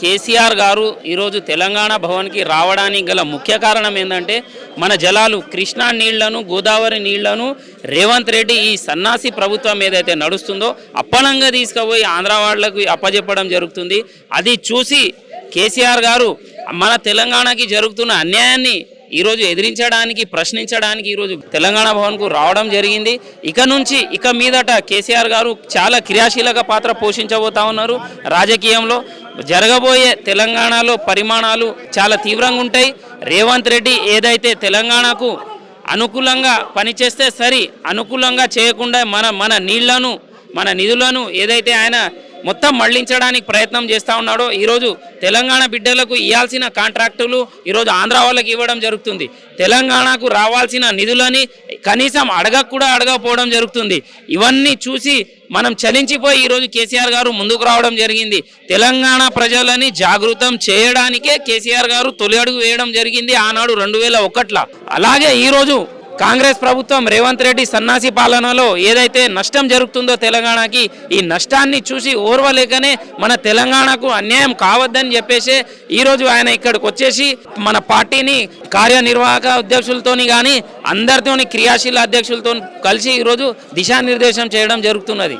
కేసీఆర్ గారు ఈరోజు తెలంగాణ భవన్కి రావడానికి గల ముఖ్య కారణం ఏంటంటే మన జలాలు కృష్ణా నీళ్ళను గోదావరి నీళ్ళను రేవంత్ రెడ్డి ఈ సన్నాసి ప్రభుత్వం ఏదైతే నడుస్తుందో అప్పనంగా తీసుకుపోయి ఆంధ్ర వాళ్ళకు అప్పజెప్పడం జరుగుతుంది. అది చూసి కేసీఆర్ గారు మన తెలంగాణకి జరుగుతున్న అన్యాయాన్ని ఈరోజు ఎదిరించడానికి ప్రశ్నించడానికి ఈరోజు తెలంగాణ భవన్కు రావడం జరిగింది. ఇక నుంచి ఇక మీదట కేసీఆర్ గారు చాలా క్రియాశీలక పాత్ర పోషించబోతా ఉన్నారు రాజకీయంలో. జరగబోయే తెలంగాణలో పరిమాణాలు చాలా తీవ్రంగా ఉంటాయి. రేవంత్ రెడ్డి ఏదైతే తెలంగాణకు అనుకూలంగా పనిచేస్తే సరి అనుకూలంగా చేయకుండా మన మన నీళ్ళను మన నిధులను ఏదైతే ఆయన మొత్తం మళ్ళించడానికి ప్రయత్నం చేస్తూ ఉన్నాడో. ఈరోజు తెలంగాణ బిడ్డలకు ఇవ్వాల్సిన కాంట్రాక్టులు ఈరోజు ఆంధ్ర వాళ్ళకి ఇవ్వడం జరుగుతుంది. తెలంగాణకు రావాల్సిన నిధులని కనీసం అడగక కూడా అడగకపోవడం జరుగుతుంది. ఇవన్నీ చూసి మనం చలించిపోయి ఈరోజు కేసీఆర్ గారు ముందుకు రావడం జరిగింది. తెలంగాణ ప్రజలని జాగృతం చేయడానికే కేసీఆర్ గారు తొలి అడుగు వేయడం జరిగింది ఆనాడు రెండు వేల ఒకట్ల. అలాగే ఈరోజు కాంగ్రెస్ ప్రభుత్వం రేవంత్ రెడ్డి సన్నాసి పాలనలో ఏదైతే నష్టం జరుగుతుందో తెలంగాణకి ఈ నష్టాన్ని చూసి ఓర్వలేకనే మన తెలంగాణకు అన్యాయం కావద్దని చెప్పేసి ఈరోజు ఆయన ఇక్కడికి వచ్చేసి మన పార్టీని కార్యనిర్వాహక అధ్యక్షులతోని కానీ అందరితోని క్రియాశీల అధ్యక్షులతో కలిసి ఈరోజు దిశానిర్దేశం చేయడం జరుగుతున్నది.